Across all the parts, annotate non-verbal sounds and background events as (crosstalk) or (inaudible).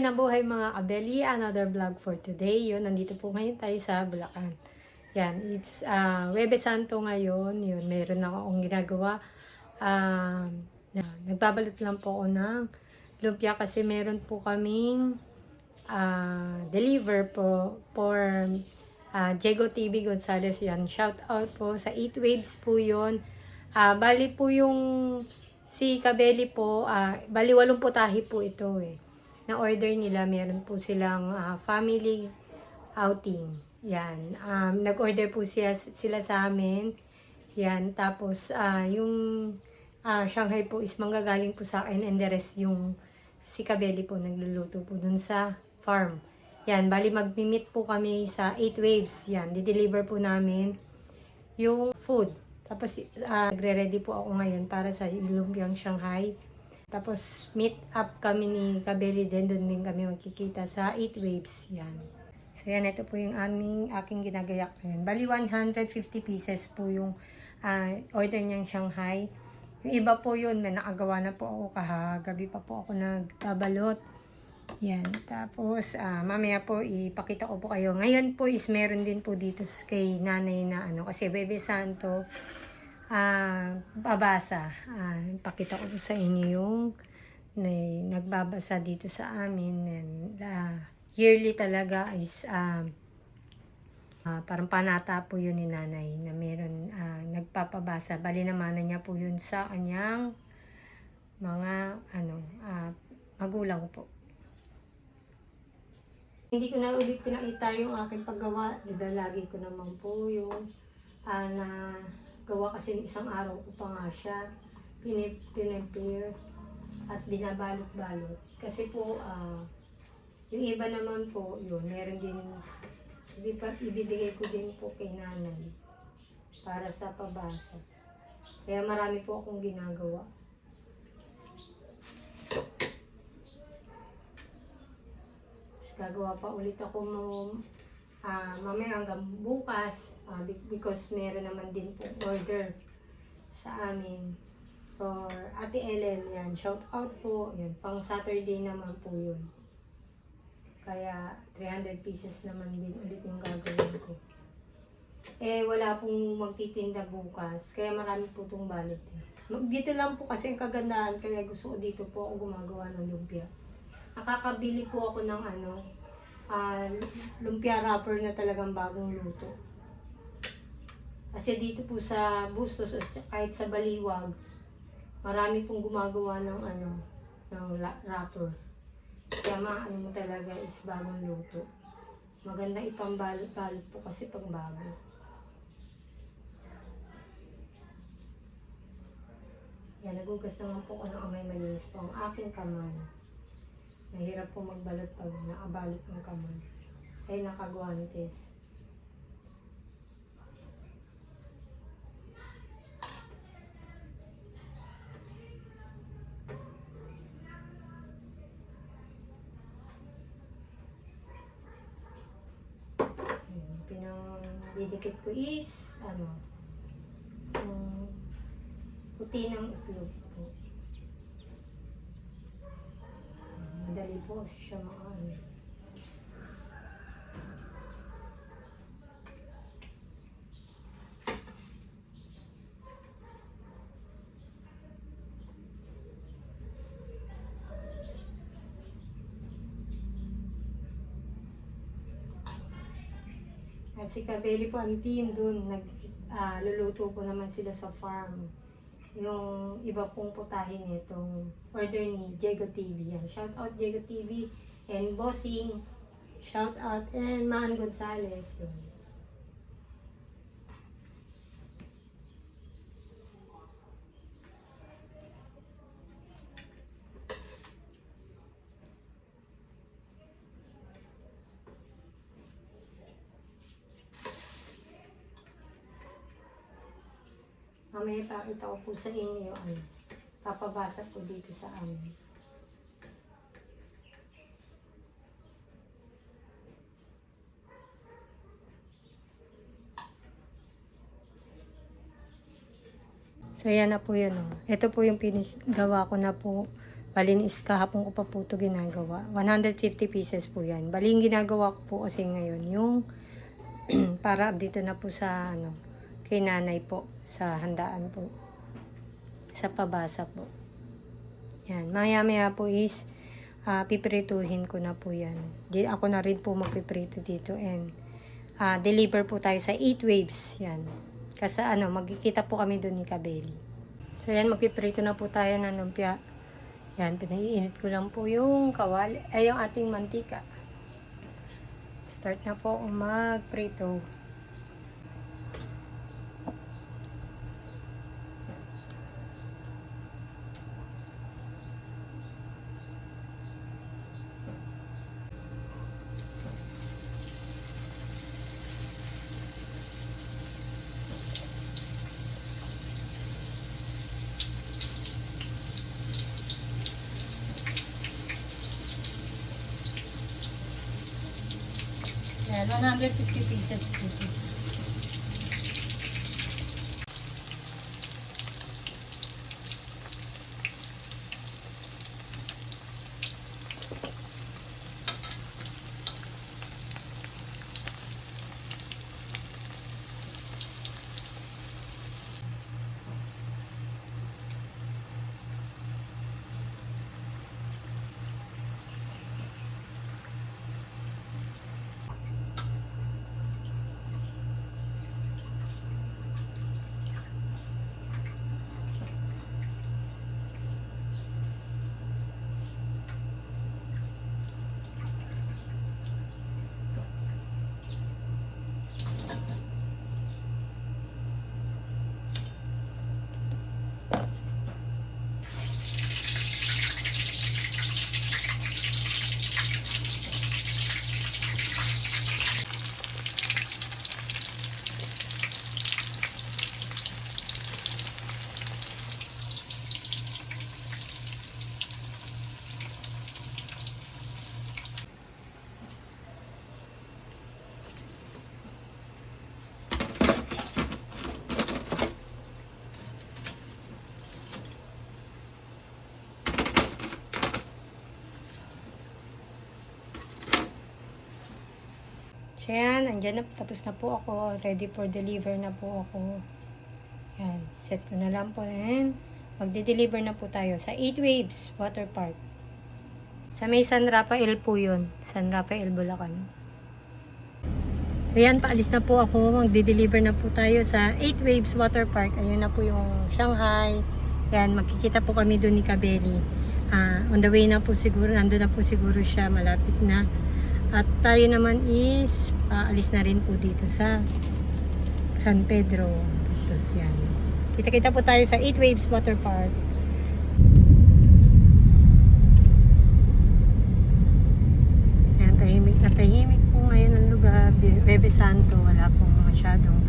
Buhay na buhay mga kabeli, another vlog for today. Yun, nandito po ngayon tayo sa Bulacan. Yan, it's uh, Webe Santo ngayon. Yun, meron akong ginagawa. Na, nagbabalot lang po ako ng lumpia kasi meron po kaming uh, deliver po for uh, Diego TV Gonzales yan. Shout out po sa 8 Waves po yun. Ah, bali po yung si Kabeli po, ah, bali walong putahe po ito eh. Na order nila, meron po silang ah, family outing. Yan. Um, nag-order po siya, sila sa amin. Yan. Tapos, ah, yung ah, Shanghai po is manggagaling po sa akin and the rest yung si Kabeli po nagluluto po dun sa farm. Yan. Bali, mag-meet po kami sa 8 Waves. Yan. Di-deliver po namin yung food. Tapos, uh, nagre-ready po ako ngayon para sa Lumpiang Shanghai. Tapos, meet up kami ni Kabeli din. Doon din kami magkikita sa 8 Waves. Yan. So, yan. Ito po yung aming, aking ginagayak ngayon. Bali, 150 pieces po yung ah, order niyang Shanghai. Yung iba po yun, may nakagawa na po ako kahagabi pa po ako nagbabalot. Yan. Tapos, ah, mamaya po, ipakita ko po kayo. Ngayon po is meron din po dito kay nanay na ano, kasi Bebe Santo, ah, babasa. Ah, ipakita ko sa inyo yung na, nagbabasa dito sa amin. And, ah, yearly talaga is, ah, ah, parang panata po yun ni nanay na meron ah, nagpapabasa. Bali naman na niya po yun sa kanyang mga ano, ah, magulang po. Hindi ko na ulit pinakita yung aking paggawa. Diba lagi ko naman po yung ah, na gawa kasi ng isang araw ko pa nga siya. Pinip, pinipir at binabalot-balot. Kasi po, ah, yung iba naman po, yun, meron din, ibibigay ko din po kay nanay para sa pabasa. Kaya marami po akong ginagawa. Tapos gagawa pa ulit ako mo ah mamaya hanggang bukas be- because meron naman din po order sa amin for Ate Ellen yan shout out po yan pang Saturday naman po yun. Kaya 300 pieces naman din ulit yung gagawin ko. Eh wala pong magtitinda bukas kaya marami po itong. Mag- dito lang po kasi ang kagandahan kaya gusto ko dito po ako gumagawa ng lumpia. Nakakabili po ako ng ano ah, lumpia wrapper na talagang bagong luto. Kasi dito po sa Bustos at kahit sa Baliwag, marami pong gumagawa ng ano, ng wrapper. Kaya maano mo talaga is bagong luto. Maganda ipambalot-balot po kasi pag bago. Yan, nagugas naman po ako ng kamay malinis po ang aking kamay. Mahirap po magbalot pag nakabalot ng kamay. Ay nakagwantes. Pinang didikit ko is, ano, yung puti ng itlog po. Madali po siya makaano. At si Kabeli po ang team dun, nag, ah, luluto po naman sila sa farm yung iba pong putahin nitong order ni Diego TV. Yan. Shout out Diego TV and Bossing. Shout out and Maan Gonzales. Yun. Mamaya pakita ko po sa inyo ano. Papabasa po dito sa amin. So, yan na po yun. Oh. Ito po yung finish, gawa ko na po Bali, is kahapon ko pa po ito ginagawa. 150 pieces po yan. Bali, ginagawa ko po kasi ngayon, yung (clears throat) para dito na po sa, ano, kay nanay po, sa handaan po. Sa pabasa po. Yan. Maya-maya po is, ah, pipirituhin ko na po yan. Di, ako na rin po magpiprito dito and ah, deliver po tayo sa 8 waves. Yan. Kasi ano, magkikita po kami doon ni Kabeli. So yan, magpiprito na po tayo ng lumpia. Yan, pinaiinit ko lang po yung kawali, ay yung ating mantika. Start na po magprito. Yan, 150 pieces So yan, andyan na, tapos na po ako. Ready for deliver na po ako. Yan, set ko na lang po. And magde-deliver na po tayo sa 8 Waves Water Park. Sa may San Rafael po yun. San Rafael, Bulacan. So yan, paalis na po ako. Magde-deliver na po tayo sa 8 Waves Water Park. Ayun na po yung Shanghai. Yan, magkikita po kami doon ni Kabeli. Ah, on the way na po siguro, nandun na po siguro siya, malapit na. At tayo naman is, aalis na rin po dito sa San Pedro, Bustos yan. Kita-kita po tayo sa 8 Waves Water Park. Yan, tahimik na tahimik po ngayon ang lugar. Be- Bebe Santo, wala pong masyadong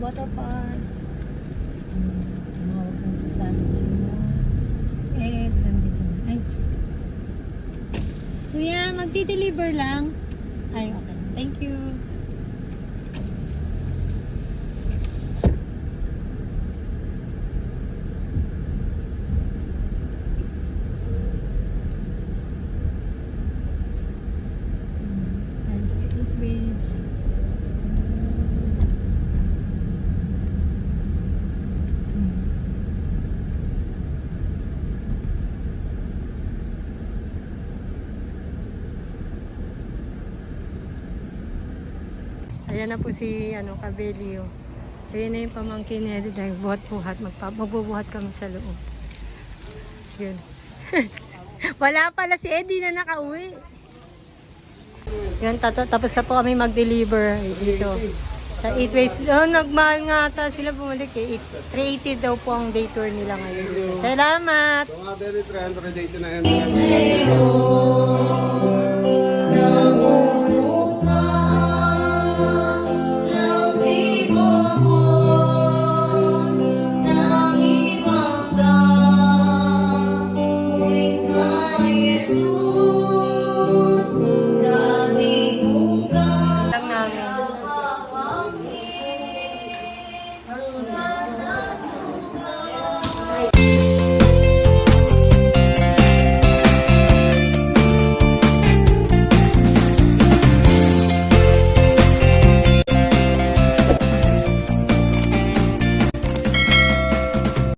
Water Park. Hmm, tumawag na sa amin sila. Eh, nandito na. Ay. Kuya, magdi-deliver lang. Ay, okay. Thank you. Hmm, Times 8 waves. Hmm. Ayan na po si ano, Cabelio. Ayan na yung pamangkin ni Eddie. Nagbuhat-buhat. Magpa- Magbubuhat kami sa loob. Yun. (laughs) Wala pala si Eddie na nakauwi. Yun, tato, tapos na po kami mag-deliver dito. Sa 8 ways. Oh, nagmahal nga ata sila bumalik eh. 380 daw po ang day tour nila ngayon. Salamat! So nga, very 380 na yan.